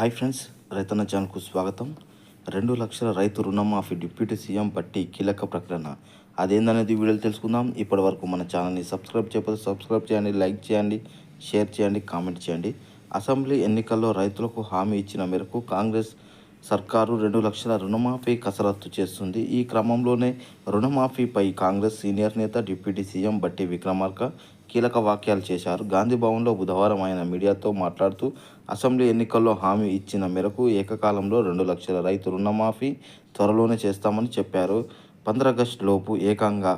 Hi friends రైతన్న ఛానల్కు స్వాగతం రెండు లక్షల రైతు రుణమాఫీ డిప్యూటీ సీఎం పట్టి కీలక ప్రకటన. అదేందనేది వీడియోలు తెలుసుకుందాం. ఇప్పటి వరకు మన ఛానల్ని సబ్స్క్రైబ్ చేయకపోతే సబ్స్క్రైబ్ చేయండి లైక్ చేయండి షేర్ చేయండి కామెంట్ చేయండి. అసెంబ్లీ ఎన్నికల్లో రైతులకు హామీ ఇచ్చిన మేరకు కాంగ్రెస్ సర్కారు రెండు లక్షల రుణమాఫీ కసరత్తు చేస్తుంది. ఈ క్రమంలోనే రుణమాఫీపై కాంగ్రెస్ సీనియర్ నేత డిప్యూటీ సీఎం బట్టి విక్రమార్క కీలక వ్యాఖ్యలు చేశారు. గాంధీ భవన్లో బుధవారం ఆయన మీడియాతో మాట్లాడుతూ అసెంబ్లీ ఎన్నికల్లో హామీ ఇచ్చిన మేరకు ఏకకాలంలో రెండు లక్షల రైతు రుణమాఫీ త్వరలోనే చేస్తామని చెప్పారు. పంద్రాగస్టు లోపు ఏకంగా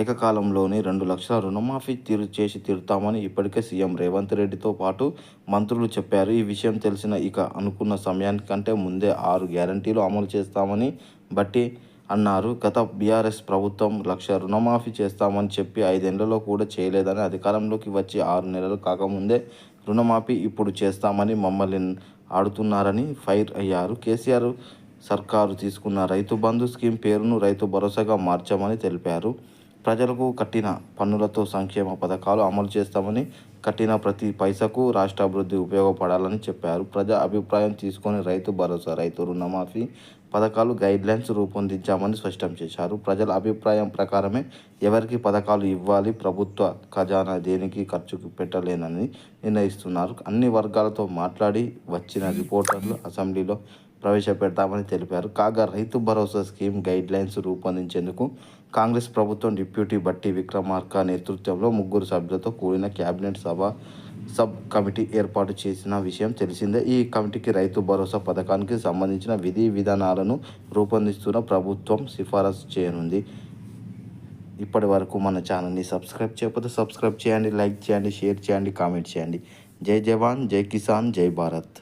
ఏకకాలంలోనే రెండు లక్షల రుణమాఫీ తీరు చేసి తీరుతామని ఇప్పటికే సీఎం రేవంత్ రెడ్డితో పాటు మంత్రులు చెప్పారు. ఈ విషయం తెలిసిన ఇక అనుకున్న సమయానికంటే ముందే ఆరు గ్యారంటీలు అమలు చేస్తామని బట్టి అన్నారు. గత బీఆర్ఎస్ ప్రభుత్వం లక్ష రుణమాఫీ చేస్తామని చెప్పి ఐదేళ్ళలో కూడా చేయలేదని అధికారంలోకి వచ్చి ఆరు నెలలు కాకముందే రుణమాఫీ ఇప్పుడు చేస్తామని మమ్మల్ని ఆడుతున్నారని ఫైర్ అయ్యారు. కేసీఆర్ సర్కారు తీసుకున్న రైతు బంధు స్కీమ్ పేరును రైతు భరోసాగా మార్చామని తెలిపారు. ప్రజలకు కట్టిన పన్నులతో సంక్షేమ పథకాలు అమలు చేస్తామని కట్టిన ప్రతి పైసకు రాష్ట్ర అభివృద్ధి ఉపయోగపడాలని చెప్పారు. ప్రజా అభిప్రాయం తీసుకొని రైతు భరోసా రైతు రుణమాఫీ పథకాలు గైడ్లైన్స్ రూపొందించామని స్పష్టం చేశారు. ప్రజల అభిప్రాయం ప్రకారమే ఎవరికి పథకాలు ఇవ్వాలి ప్రభుత్వ ఖజానా దేనికి ఖర్చుకు పెట్టలేనని నిర్ణయిస్తున్నారు. అన్ని వర్గాలతో మాట్లాడి వచ్చిన రిపోర్టర్లు అసెంబ్లీలో ప్రవేశపెడతామని తెలిపారు. కాగా రైతు భరోసా స్కీమ్ గైడ్లైన్స్ రూపొందించేందుకు కాంగ్రెస్ ప్రభుత్వం డిప్యూటీ బట్టి విక్రమార్క నేతృత్వంలో ముగ్గురు సభ్యులతో కూడిన కేబినెట్ సభ సబ్ కమిటీ ఏర్పాటు చేసిన విషయం తెలిసిందే. ఈ కమిటీకి రైతు భరోసా పథకానికి సంబంధించిన విధి విధానాలను రూపొందిస్తున్న ప్రభుత్వం సిఫారసు చేయనుంది. ఇప్పటి వరకు మన ఛానల్ని సబ్స్క్రైబ్ చేయకపోతే సబ్స్క్రైబ్ చేయండి లైక్ చేయండి షేర్ చేయండి కామెంట్ చేయండి. జై జవాన్ జై కిసాన్ జై భారత్.